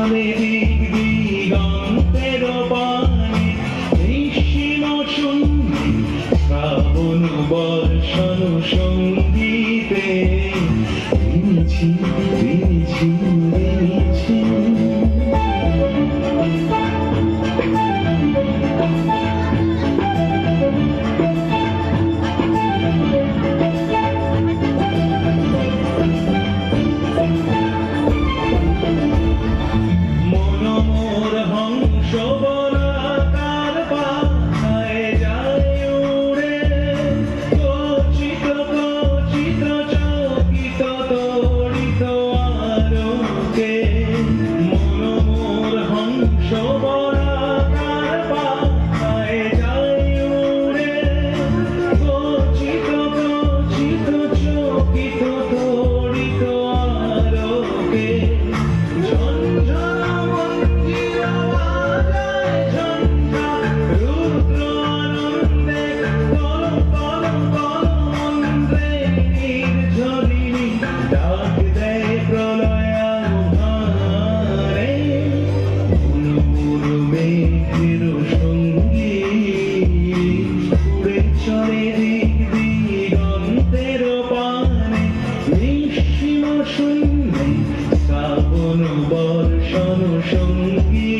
I mean. জীবন বর্ষণ সঙ্গী